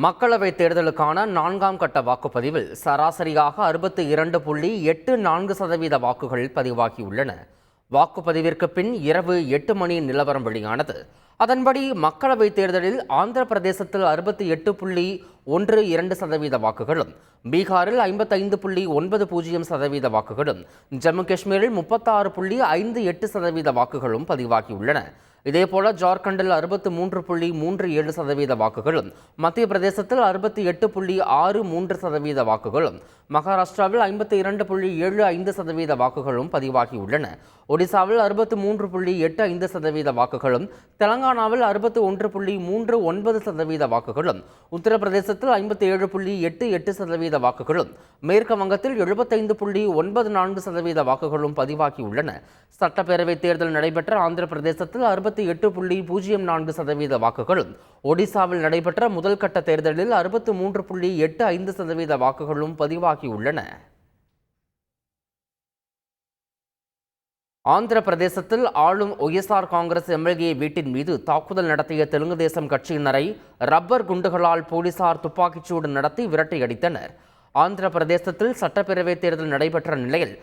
மக்களவைத் தேர்தலுக்கான நான்காம் கட்ட வாக்குப்பதிவில் சராசரியாக அறுபத்தி இரண்டு புள்ளி எட்டு நான்கு சதவீத வாக்குகள் பதிவாகியுள்ளன. வாக்குப்பதிவிற்கு பின் இரவு எட்டு மணி நிலவரம் வெளியானது. அதன்படி மக்களவைத் தேர்தலில் ஆந்திர பிரதேசத்தில் அறுபத்தி எட்டு புள்ளி ஒன்று இரண்டு சதவீத வாக்குகளும் பீகாரில் ஐம்பத்தைந்து புள்ளி ஒன்பது பூஜ்ஜியம் சதவீத வாக்குகளும் ஜம்மு காஷ்மீரில் முப்பத்தாறு புள்ளி ஐந்து எட்டு சதவீத வாக்குகளும் பதிவாகியுள்ளன. இதேபோல ஜார்க்கண்டில் அறுபத்து மூன்று புள்ளி மூன்று ஏழு சதவீத வாக்குகளும் மத்திய பிரதேசத்தில் அறுபத்தி எட்டு புள்ளி ஆறு மூன்று சதவீத வாக்குகளும் மகாராஷ்டிராவில் ஐம்பத்தி இரண்டு புள்ளி ஏழு ஐந்து சதவீத வாக்குகளும் பதிவாகியுள்ளன. ஒடிசாவில் அறுபத்து மூன்று புள்ளி எட்டு ஐந்து சதவீத வாக்குகளும் தெலுங்கானாவில் அறுபத்து ஒன்று புள்ளி மூன்று ஒன்பது சதவீத வாக்குகளும் உத்தரப்பிரதேசத்தில் ஐம்பத்தி ஏழு புள்ளி எட்டு எட்டு சதவீத வாக்குகளும் மேற்கு வங்கத்தில் எழுபத்தைந்து புள்ளி ஒன்பது நான்கு சதவீத வாக்குகளும் பதிவாகியுள்ளன. சட்டப்பேரவைத் தேர்தல் நடைபெற்ற ஆந்திர பிரதேசத்தில் அறுபத்தி எட்டு புள்ளி பூஜ்ஜியம் நான்கு சதவீத வாக்குகளும் ஒடிசாவில் நடைபெற்ற முதல் கட்ட தேர்தலில் அறுபத்து மூன்று புள்ளி எட்டு ஐந்து சதவீத வாக்குகளும் பதிவாகியுள்ளன. ஆந்திர பிரதேசத்தில் ஆளும் ஒய்எஸ்ஆர் காங்கிரஸ் எம்எல்ஏ வீட்டின் மீது தாக்குதல் நடத்திய தெலுங்கு தேசம் கட்சியினரை ரப்பர் குண்டுகளால் போலீசார் துப்பாக்கிச்சூடு நடத்தி விரட்டியடித்தனர். ஆந்திர பிரதேசத்தில் சட்டப்பேரவைத் தேர்தல் நடைபெற்ற நிலையில்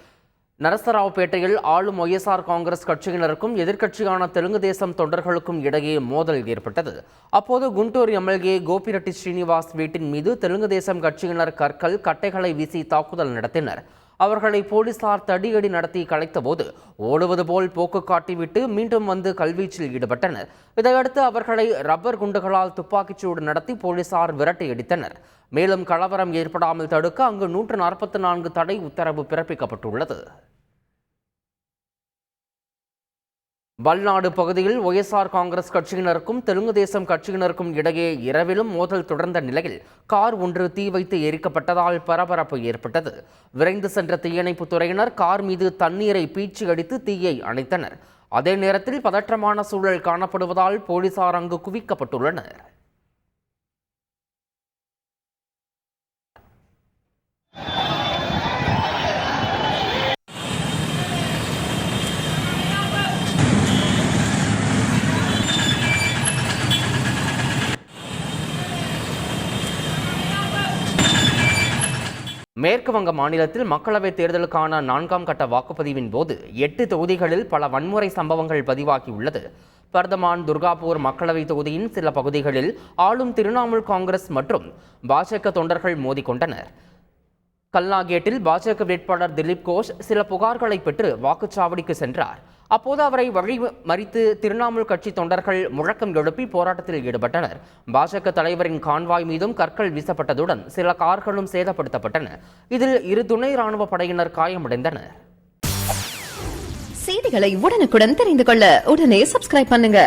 நரசராவ்பேட்டையில் ஆளும் ஒய்எஸ்ஆர் காங்கிரஸ் கட்சியினருக்கும் எதிர்க்கட்சியான தெலுங்கு தேசம் தொண்டர்களுக்கும் இடையே மோதல் ஏற்பட்டது. அப்போது குண்டூர் எம்எல்ஏ கோபிரெட்டி ஸ்ரீனிவாஸ் வீட்டின் மீது தெலுங்கு தேசம் கட்சியினர் கற்கள் கட்டைகளை வீசி தாக்குதல் நடத்தினர். அவர்களை போலீசார் தடியடி நடத்தி கலைத்தபோது ஓடுவது போல் போக்கு காட்டிவிட்டு மீண்டும் வந்து கல்வீச்சில் ஈடுபட்டனர். இதையடுத்து அவர்களை ரப்பர் குண்டுகளால் துப்பாக்கிச்சூடு நடத்தி போலீசார் விரட்டியடித்தனர் மேலும் கலவரம் ஏற்படாமல் தடுக்க அங்கு நூற்று நாற்பத்தி நான்கு தடை உத்தரவு பிறப்பிக்கப்பட்டுள்ளது. வல்நாடு பகுதியில் ஒய்எஸ்ஆர் காங்கிரஸ் கட்சியினருக்கும் தெலுங்கு தேசம் கட்சியினருக்கும் இடையே இரவிலும் மோதல் தொடர்ந்த நிலையில் கார் ஒன்று தீ வைத்து எரிக்கப்பட்டதால் பரபரப்பு ஏற்பட்டது. விரைந்து சென்ற தீயணைப்பு துறையினர் கார் மீது தண்ணீரை பீச்சி அடித்து தீயை அணைத்தனர். அதே நேரத்தில் பதற்றமான சூழல் காணப்படுவதால் போலீசார் அங்கு குவிக்கப்பட்டுள்ளனர். மேற்கு வங்க மாநிலத்தில் மக்களவைத் தேர்தலுக்கான நான்காம் கட்ட வாக்குப்பதிவின் போது எட்டு தொகுதிகளில் பல வன்முறை சம்பவங்கள் பதிவாகியுள்ளது. பர்தமான் துர்காபூர் மக்களவைத் தொகுதியின் சில பகுதிகளில் ஆளும் திரிணாமுல் காங்கிரஸ் மற்றும் பாஜக தொண்டர்கள் மோதிக்கொண்டனர். கல்னாகேட்டில் பாஜக வேட்பாளர் திலீப் கோஷ் சில புகார்களை பெற்று வாக்குச்சாவடிக்கு சென்றார். அப்போது அவரை வழி மறித்து திரிணாமுல் கட்சி தொண்டர்கள் முழக்கம் எழுப்பி போராட்டத்தில் ஈடுபட்டனர். பாஜக தலைவரின் கான்வாய் மீதும் கற்கள் வீசப்பட்டதுடன் சில கார்களும் சேதப்படுத்தப்பட்டன. இதில் இரு துணை ராணுவ படையினர் காயமடைந்தனர். செய்திகளை உடனுக்குடன் தெரிந்து கொள்ள உடனே சப்ஸ்கிரைப் பண்ணுங்க.